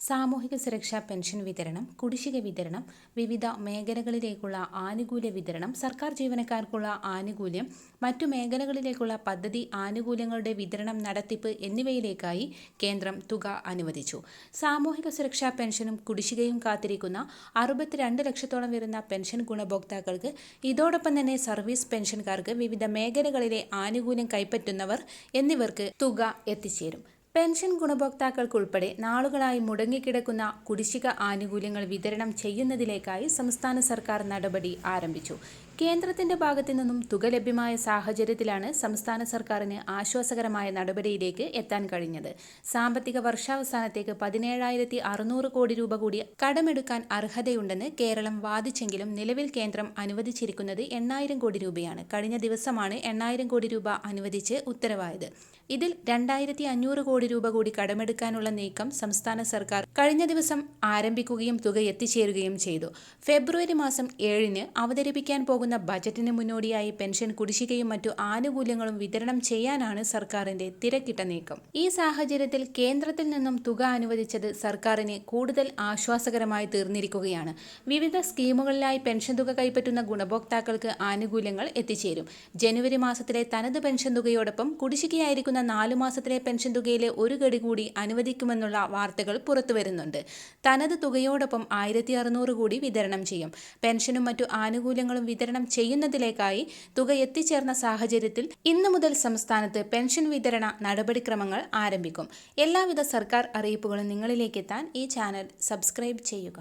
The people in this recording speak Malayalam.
സാമൂഹിക സുരക്ഷാ പെൻഷൻ വിതരണം കുടിശ്ശിക വിതരണം വിവിധ മേഖലകളിലേക്കുള്ള ആനുകൂല്യ വിതരണം സർക്കാർ ജീവനക്കാർക്കുള്ള ആനുകൂല്യം മറ്റു മേഖലകളിലേക്കുള്ള പദ്ധതി ആനുകൂല്യങ്ങളുടെ വിതരണം നടത്തിപ്പ് എന്നിവയിലേക്കായി കേന്ദ്രം തുക അനുവദിച്ചു. സാമൂഹിക സുരക്ഷാ പെൻഷനും കുടിശ്ശികയും കാത്തിരിക്കുന്ന അറുപത്തിരണ്ട് ലക്ഷത്തോളം വരുന്ന പെൻഷൻ ഗുണഭോക്താക്കൾക്ക് ഇതോടൊപ്പം തന്നെ സർവീസ് പെൻഷൻകാർക്ക് വിവിധ മേഖലകളിലെ ആനുകൂല്യം കൈപ്പറ്റുന്നവർ എന്നിവർക്ക് തുക എത്തിച്ചേരും. പെൻഷൻ ഗുണഭോക്താക്കൾക്കുൾപ്പെടെ നാളുകളായി മുടങ്ങിക്കിടക്കുന്ന കുടിശ്ശിക ആനുകൂല്യങ്ങൾ വിതരണം ചെയ്യുന്നതിലേക്കായി സംസ്ഥാന സർക്കാർ നടപടി ആരംഭിച്ചു. കേന്ദ്രത്തിന്റെ ഭാഗത്തു നിന്നും തുക ലഭ്യമായ സാഹചര്യത്തിലാണ് സംസ്ഥാന സർക്കാരിന് ആശ്വാസകരമായ നടപടിയിലേക്ക് എത്താൻ കഴിഞ്ഞത്. സാമ്പത്തിക വർഷാവസാനത്തേക്ക് പതിനേഴായിരത്തി അറുന്നൂറ് കോടി രൂപ കൂടി കടമെടുക്കാൻ അർഹതയുണ്ടെന്ന് കേരളം വാദിച്ചെങ്കിലും നിലവിൽ കേന്ദ്രം അനുവദിച്ചിരിക്കുന്നത് എണ്ണായിരം കോടി രൂപയാണ്. കഴിഞ്ഞ ദിവസമാണ് എണ്ണായിരം കോടി രൂപ അനുവദിച്ച് ഉത്തരവായത്. ഇതിൽ രണ്ടായിരത്തി അഞ്ഞൂറ് കോടി രൂപ കൂടി കടമെടുക്കാനുള്ള നീക്കം സംസ്ഥാന സർക്കാർ കഴിഞ്ഞ ദിവസം ആരംഭിക്കുകയും തുക എത്തിച്ചേരുകയും ചെയ്തു. ഫെബ്രുവരി മാസം ഏഴിന് അവതരിപ്പിക്കാൻ പോകുന്ന ബജറ്റിന് മുന്നോടിയായി പെൻഷൻ കുടിശ്ശികയും മറ്റു ആനുകൂല്യങ്ങളും വിതരണം ചെയ്യാനാണ് സർക്കാരിന്റെ തിരക്കിട്ട നീക്കം. ഈ സാഹചര്യത്തിൽ കേന്ദ്രത്തിൽ നിന്നും തുക അനുവദിച്ചത് സർക്കാരിന് കൂടുതൽ ആശ്വാസകരമായി തീർന്നിരിക്കുകയാണ്. വിവിധ സ്കീമുകളിലായി പെൻഷൻ തുക കൈപ്പറ്റുന്ന ഗുണഭോക്താക്കൾക്ക് ആനുകൂല്യങ്ങൾ എത്തിച്ചേരും. ജനുവരി മാസത്തിലെ തനത് പെൻഷൻ തുകയോടൊപ്പം കുടിശ്ശികയായിരിക്കുന്ന നാലു മാസത്തിലെ പെൻഷൻ തുകയിലെ ഒരു ഗഡി കൂടി അനുവദിക്കുമെന്നുള്ള വാർത്തകൾ പുറത്തുവരുന്നുണ്ട്. തനത് തുകയോടൊപ്പം ആയിരത്തി അറുന്നൂറ് കൂടി വിതരണം ചെയ്യും. പെൻഷനും മറ്റു ആനുകൂല്യങ്ങളും വിതരണം ചെയ്യുന്നതിലേക്കായി തുക എത്തിച്ചേർന്ന സാഹചര്യത്തിൽ ഇന്നു മുതൽ സംസ്ഥാനത്ത് പെൻഷൻ വിതരണ നടപടിക്രമങ്ങൾ ആരംഭിക്കും. എല്ലാവിധ സർക്കാർ അറിയിപ്പുകളും നിങ്ങളിലേക്ക് എത്താൻ ഈ ചാനൽ സബ്സ്ക്രൈബ് ചെയ്യുക.